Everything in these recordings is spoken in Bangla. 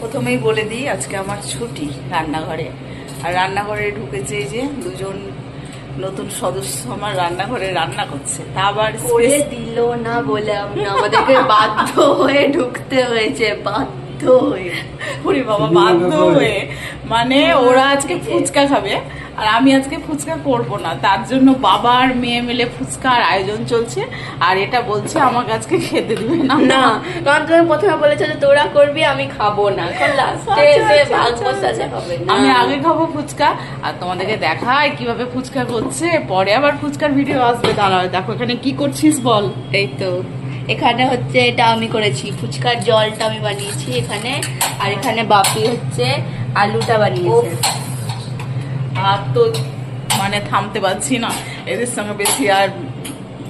প্রথমেই বলে দিই আজকে আমার ছুটি রান্নাঘরে। আর রান্নাঘরে ঢুকেছে এই যে দুজন নতুন সদস্য আমার রান্নাঘরে রান্না করছে। তা আবার করে দিল না বলে আমরা আমাদেরকে বাধ্য হয়ে ঢুকতে হয়েছে বাধ্য হয়ে ওরে বাবা বাধ্য হয়ে মানে ওরা আজকে ফুচকা খাবে আর আমি আজকে ফুচকা করব না। তার জন্য বাবা আর মেয়ে মিলে ফুচকার আয়োজন চলছে আর এটা বলছে আমাকে আজকে খেতে দিবে না। না কারণ তুমি প্রথমে বলেছ যে তোরা করবি আমি খাব না। আচ্ছা, আচ্ছা, ভাগ আচ্ছা, বসাতে হবে না। আমি আগে খাব ফুচকা আর তোমাদেরকে দেখাই কীভাবে ফুচকা করছে পরে আবার ফুচকার ভিডিও আসবে। দাঁড়াও দেখো এখানে কি করছিস বল। এই তো। এখানে হচ্ছে এটা আমি করেছি। ফুচকার জলটা আমি বানিয়েছি এখানে। আর এখানে বাপি হচ্ছে আলুটা বানিয়েছে। আর তো মানে থামতে পারছি না। এদের সঙ্গে বেশি আর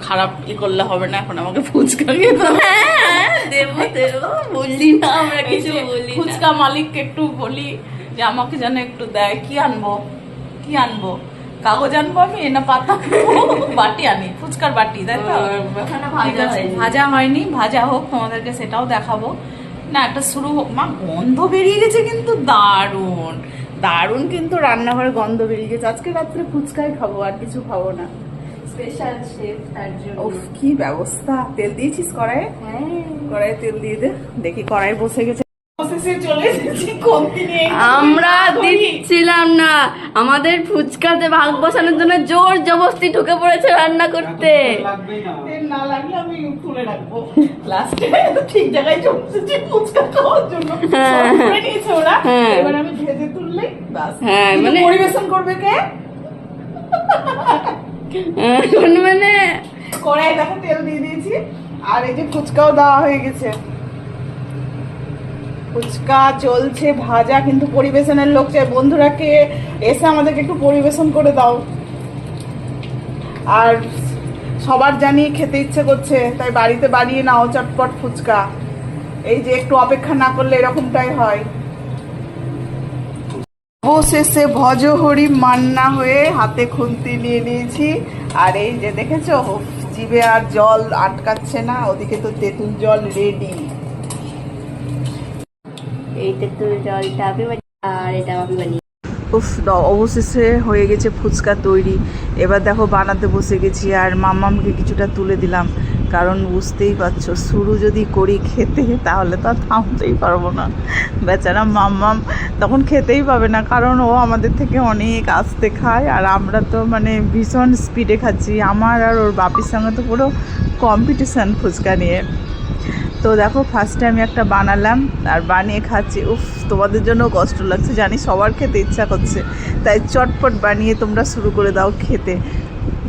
খারাপ ই করলে হবে না। এখন আমাকে ফুচকা খেতে হবে। হ্যাঁ, দেবো দেবো। বললি না আমরা কিছু বলি ফুচকা মালিককে একটু বলি যে আমাকে যেন একটু দেয়। কি আনব? কি আনব? কাগজ আনব আমি না পাতা? বাটি আনি ফুচকার বাটি তাই তো? ভাজা হয়নি। ভাজা হয়নি ভাজা হোক তোমাদেরকে সেটাও দেখাবো। না একটা শুরু হোক। মা গন্ধ বেরিয়ে গেছে কিন্তু দারুণ। দারুণ কিন্তু রান্নাঘরে গন্ধ বেরিয়ে গেছে। আজকে রাত্রে ফুচকাই খাব আর কিছু খাব না। স্পেশাল শেফ তার জন্য। উফ কি ব্যবস্থা। তেল দিয়েছিস কড়াইয়ে? হ্যাঁ। কড়াইয়ে তেল দিয়ে দে। দেখি কড়াই বসে গেছে। চলে এসেছি আমরা দিচ্ছিলাম না। আমাদের ফুচকাতে ভাগ বসানোর জন্য জোর জবস্তি ঢুকে পড়েছে রান্না করতে। না লাগলে আমি তুলে রাখব। লাস্টে ঠিক জায়গায় চলে ফুচকা খাওয়ার জন্য। হ্যাঁ। নিয়েছে ওরা। হ্যাঁ। এবার আমি ভেজে তুললেই বাস হ্যাঁ, মানে- পরিবেশন করবে কে? এখন মানে কড়াই দেখো তেল দিয়ে দিয়েছি। আর এই যে ফুচকাও দেওয়া হয়ে গেছে। ফুচকা চলছে, ভাজা, কিন্তু পরিবেশনের লোক চাই। বন্ধুরা, কে এসে আমাদেরকে একটু পরিবেশন করে দাও। আর সবার জানি খেতে ইচ্ছে করছে, তাই বাড়িতে বানিয়ে নাও চটপট ফুচকা। এই যে একটু অপেক্ষা না করলে এরকমটাই হয়। অবশেষে ভজহরি মান্না হয়ে হাতে খুন্তি নিয়ে নিয়েছি। আর এই যে দেখেছ জিভে আর জল আটকাচ্ছে না, ওদিকে তো তেঁতুল জল রেডি উফ অবশেষে হয়ে গেছে ফুচকা তৈরি। এবার দেখো বানাতে বসে গেছি আর মাম্মামকে কিছুটা তুলে দিলাম। কারণ বুঝতেই পারছ, শুরু যদি করি খেতে, তাহলে তো থামতেই পারব না। বেচারা মাম্মাম তখন খেতেই পাবে না, কারণ ও আমাদের থেকে অনেক আস্তে খায়। আর আমরা তো মানে ভীষণ স্পিডে খাচ্ছি। আমার আর ওর বাপির সঙ্গে তো পুরো কম্পিটিশান ফুচকা নিয়ে। তো দেখো ফার্স্টে আমি একটা বানালাম, আর বানিয়ে খাচ্ছি। উফ, তোমাদের জন্য কষ্ট লাগছে, জানি সবার খেতে ইচ্ছা করছে। তাই চটপট বানিয়ে তোমরা শুরু করে দাও খেতে।